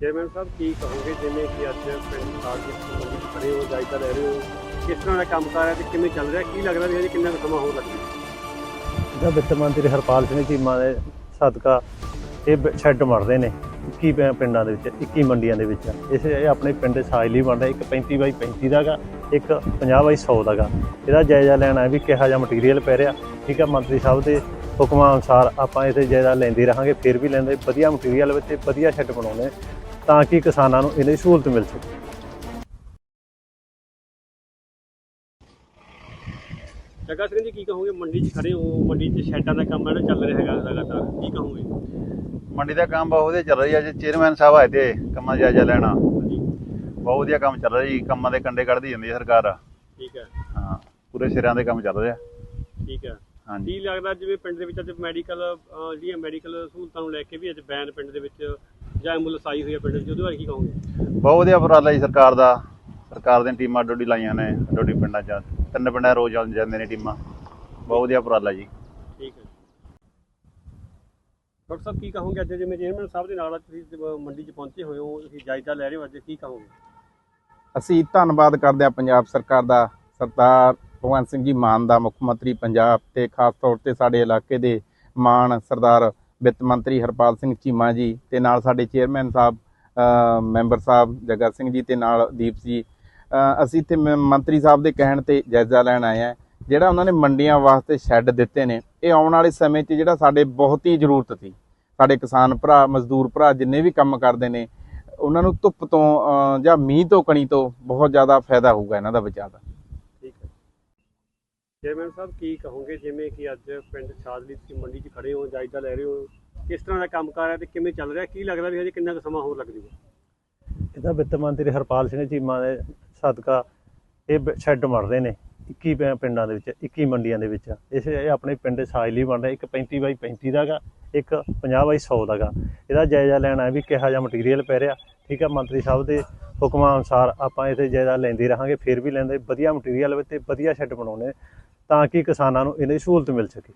Chairman ਸਾਹਿਬ, ਕੀ ਕਹੋਗੇ? ਜਿਵੇਂ ਕਿ ਅੱਜ ਪਿੰਡ ਸਾਲ ਦੇ ਖੜੇ ਹੋ ਜਾਇਜ਼ਾ ਲੈ ਰਹੇ ਹੋ, ਕਿਸ ਤਰ੍ਹਾਂ ਦਾ ਕੰਮ ਕਾਰ ਹੈ ਤੇ ਕਿਵੇਂ ਚੱਲ ਰਿਹਾ? ਕੀ ਲੱਗਦਾ ਵੀ ਹਜੇ ਕਿੰਨਾ ਕੁ ਸਮਾਂ ਹੋਰ ਲੱਗੇਗਾ ਇਹਦਾ ਵਿੱਤ ਮੰਤਰੀ ਹਰਪਾਲ ਸਿੰਘ ਚੀਮਾ ਦੇ ਸਦਕਾ ਇਹ ਸ਼ੈੱਡ ਮਰਦੇ ਨੇ 21 ਪਿੰਡਾਂ ਦੇ ਵਿੱਚ 21 ਮੰਡੀਆਂ ਦੇ ਵਿੱਚ। ਇਸ ਇਹ ਆਪਣੇ ਪਿੰਡ ਦੇ ਸਾਜ ਲਈ ਬਣਦਾ, ਇੱਕ 35 ਬਾਈ 35 ਦਾਗਾ, ਇੱਕ 50 ਬਾਈ 100 ਦਾਗਾ। ਇਹਦਾ ਜਾਇਜ਼ਾ ਲੈਣਾ ਵੀ ਕਿਹਾ ਜਿਹਾ ਮਟੀਰੀਅਲ ਪੈ ਰਿਹਾ। ਠੀਕ ਆ, ਮੰਤਰੀ ਸਾਹਿਬ ਦੇ ਹੁਕਮਾਂ ਅਨੁਸਾਰ ਆਪਾਂ ਇਥੇ ਜਾਇਜ਼ਾ ਲੈਂਦੇ ਰਹਾਂਗੇ, ਫਿਰ ਵੀ ਲੈਂਦੇ, ਵਧੀਆ ਮਟੀਰੀਅਲ ਵਿੱਚ ਵਧੀਆ ਸ਼ੈੱਡ ਬਣਾਉਣੇ ਤਾਂ ਕਿ ਕਿਸਾਨਾਂ ਨੂੰ ਇਹਦੀ ਸਹੂਲਤ ਮਿਲ ਸਕੇ। ਜੱਗਾ ਸਿੰਘ ਜੀ ਕੀ ਕਹੋਗੇ? ਮੰਡੀ 'ਚ ਖੜੇ ਹੋ ਮੰਡੀ 'ਚ ਸ਼ੈਡਾਂ ਦਾ ਕੰਮ ਜਿਹੜਾ ਚੱਲ ਰਿਹਾ ਹੈਗਾ ਲਗਾਤਾਰ ਕੀ ਕਹੋਗੇ? ਮੰਡੀ ਦਾ ਕੰਮ ਬਹੁਤ ਵਧੀਆ ਚੱਲ ਰਿਹਾ ਅੱਜ ਚੇਅਰਮੈਨ ਸਾਹਿਬ ਆਏ ਤੇ ਕੰਮਾਂ ਦਾ ਜਾਇਜ਼ਾ ਲੈਣਾ। ਬਹੁਤ ਵਧੀਆ ਕੰਮ ਚੱਲ ਰਿਹਾ ਜੀ। ਕੰਮਾਂ ਦੇ ਕੰਡੇ ਕੱਢਦੀ ਜਾਂਦੀ ਹੈ ਸਰਕਾਰ। ਠੀਕ ਹੈ। ਹਾਂ ਪੂਰੇ ਸਿਰਾਂ ਦੇ ਕੰਮ ਚੱਲ ਰਿਹਾ। ਠੀਕ ਹੈ। ਹਾਂਜੀ। ਕੀ ਲੱਗਦਾ ਜਿਵੇਂ ਪਿੰਡ ਦੇ ਵਿੱਚ ਅੱਜ ਮੈਡੀਕਲ ਜਿਹੜੀਆਂ ਮੈਡੀਕਲ ਸਹੂਲਤਾਂ ਨੂੰ ਲੈ ਕੇ ਵੀ ਅੱਜ ਬੈਨ ਪਿੰਡ ਦੇ ਵਿੱਚ ਜਾਂ ਐਂਬੂਲੈਂਸ ਆਈ ਹੋਈ ਹੈ ਪਿੰਡ 'ਚ ਉਹਦੇ ਬਾਰੇ ਕੀ ਕਹੋਗੇ? ਬਹੁਤ ਵਧੀਆ ਉਪਰਾਲਾ ਜੀ ਸਰਕਾਰ ਦਾ। ਸਰਕਾਰ ਦੀਆਂ ਟੀਮਾਂ ਡੋਡੀ ਲਾਈਆਂ ਨੇ ਡੋਡੀ ਪਿੰਡਾਂ 'ਚ। ਤਿੰਨ ਪਿੰਡਾਂ ਰੋਜ਼ ਜਾਂਦੇ ਨੇ ਟੀਮਾਂ। ਬਹੁਤ ਵਧੀਆ ਉਪਰਾਲਾ ਜੀ। ਠੀਕ ਹੈ ਡਾਕਟਰ ਸਾਹਿਬ ਕੀ ਕਹੋਗੇ ਅੱਜ? ਜਿਵੇਂ ਚੇਅਰਮੈਨ ਸਾਹਿਬ ਦੇ ਨਾਲ ਅੱਜ ਤੁਸੀਂ ਮੰਡੀ 'ਚ ਪਹੁੰਚੇ ਹੋਏ ਹੋ ਤੁਸੀਂ ਜਾਇਜ਼ਾ ਲੈ ਰਹੇ ਹੋ ਅੱਜ ਕੀ ਕਹੋਗੇ? ਅਸੀਂ ਧੰਨਵਾਦ ਕਰਦੇ ਹਾਂ ਪੰਜਾਬ ਸਰਕਾਰ ਦਾ। ਸਰਦਾਰ ਭਗਵੰਤ ਸਿੰਘ ਜੀ ਮਾਨ ਦਾ ਮੁੱਖ ਮੰਤਰੀ ਪੰਜਾਬ ਤੇ ਖਾਸ ਤੌਰ ਤੇ ਸਾਡੇ ਇਲਾਕੇ ਦੇ ਮਾਨ ਸਰਦਾਰ ਵਿੱਤ ਮੰਤਰੀ ਹਰਪਾਲ ਸਿੰਘ ਚੀਮਾ ਜੀ ਤੇ ਨਾਲ ਸਾਡੇ ਚੇਅਰਮੈਨ ਸਾਹਿਬ ਮੈਂਬਰ ਸਾਹਿਬ ਜਗਤ ਸਿੰਘ ਜੀ ਤੇ ਨਾਲ ਦੀਪ ਜੀ। ਅ, ਅਸੀਂ ਤੇ ਮੰਤਰੀ ਸਾਹਿਬ ਦੇ ਕਹਿਣ ਤੇ ਜਾਇਜ਼ਾ ਲੈਣ ਆਏ ਹਾਂ। ਜਿਹੜਾ ਉਹਨਾਂ ਨੇ ਮੰਡੀਆਂ ਵਾਸਤੇ ਸ਼ੈੱਡ ਦਿੱਤੇ ਨੇ ਇਹ ਆਉਣ ਵਾਲੇ ਸਮੇਂ 'ਚ ਜਿਹੜਾ ਸਾਡੇ ਬਹੁਤ ਹੀ ਜ਼ਰੂਰਤ ਸੀ। ਸਾਡੇ ਕਿਸਾਨ ਭਰਾ ਮਜ਼ਦੂਰ ਭਰਾ ਜਿੰਨੇ ਵੀ ਕੰਮ ਕਰਦੇ ਨੇ ਉਹਨਾਂ ਨੂੰ ਧੁੱਪ ਤੋਂ ਜਾਂ ਮੀਂਹ ਤੋਂ ਕਣੀ ਤੋਂ ਬਹੁਤ ਜ਼ਿਆਦਾ ਫਾਇਦਾ ਹੋਊਗਾ ਇਹਨਾਂ ਦਾ ਬਚਾਅ ਦਾ। ਚੇਅਰਮੈਨ ਸਾਹਿਬ, ਕੀ ਕਹੋਗੇ? ਜਿਵੇਂ ਕਿ ਅੱਜ ਪਿੰਡ ਛਾਜਲੀ ਤੁਸੀਂ ਮੰਡੀ 'ਚ ਖੜੇ ਹੋ ਜਾਇਜ਼ਾ ਲੈ ਰਹੇ ਹੋ, ਕਿਸ ਤਰ੍ਹਾਂ ਦਾ ਕੰਮਕਾਰ ਹੈ ਤੇ ਕਿਵੇਂ ਚੱਲ ਰਿਹਾ? ਕੀ ਲੱਗਦਾ ਵੀ ਹਜੇ ਕਿੰਨਾ ਕੁ ਸਮਾਂ ਹੋਰ ਲੱਗ ਜੂਗਾ? ਇਹਦਾ ਵਿੱਤ ਮੰਤਰੀ ਹਰਪਾਲ ਸਿੰਘ ਚੀਮਾ ਦੇ ਸਦਕਾ ਇਹ ਬ- ਸ਼ੈੱਡ ਮਰਦੇ ਨੇ 21 ਪਿੰਡਾਂ ਦੇ ਵਿੱਚ 21 ਮੰਡੀਆਂ ਦੇ ਵਿੱਚ। ਇਸ ਇਹ ਆਪਣੇ ਪਿੰਡ ਸਾਜਲੀ ਬਣ ਲਈ ਇੱਕ 35 ਬਾਈ 35 ਦਾਗਾ ਇੱਕ 50 ਬਾਈ 100 ਦਾਗਾ ਇਹਦਾ ਜਾਇਜ਼ਾ ਲੈਣਾ ਵੀ ਕਿਹਾ ਜਿਹਾ ਮਟੀਰੀਅਲ ਪੈ ਰਿਹਾ। ਠੀਕ ਹੈ ਮੰਤਰੀ ਸਾਹਿਬ ਦੇ ਹੁਕਮਾਂ ਅਨੁਸਾਰ ਆਪਾਂ ਇਥੇ ਜਾਇਜ਼ਾ ਲੈਂਦੇ ਰਹਾਂਗੇ, ਫਿਰ ਵੀ ਲੈਂਦੇ, ਵਧੀਆ ਮਟੀਰੀਅਲ ਵਿੱਚ ਤੇ ਵਧੀਆ ਸ਼ੈੱਡ ਬਣਾਉਣੇ ਤਾਂ ਕਿ ਕਿਸਾਨਾਂ ਨੂੰ ਇਹਦੀ ਸਹੂਲਤ ਮਿਲ ਸਕੇ।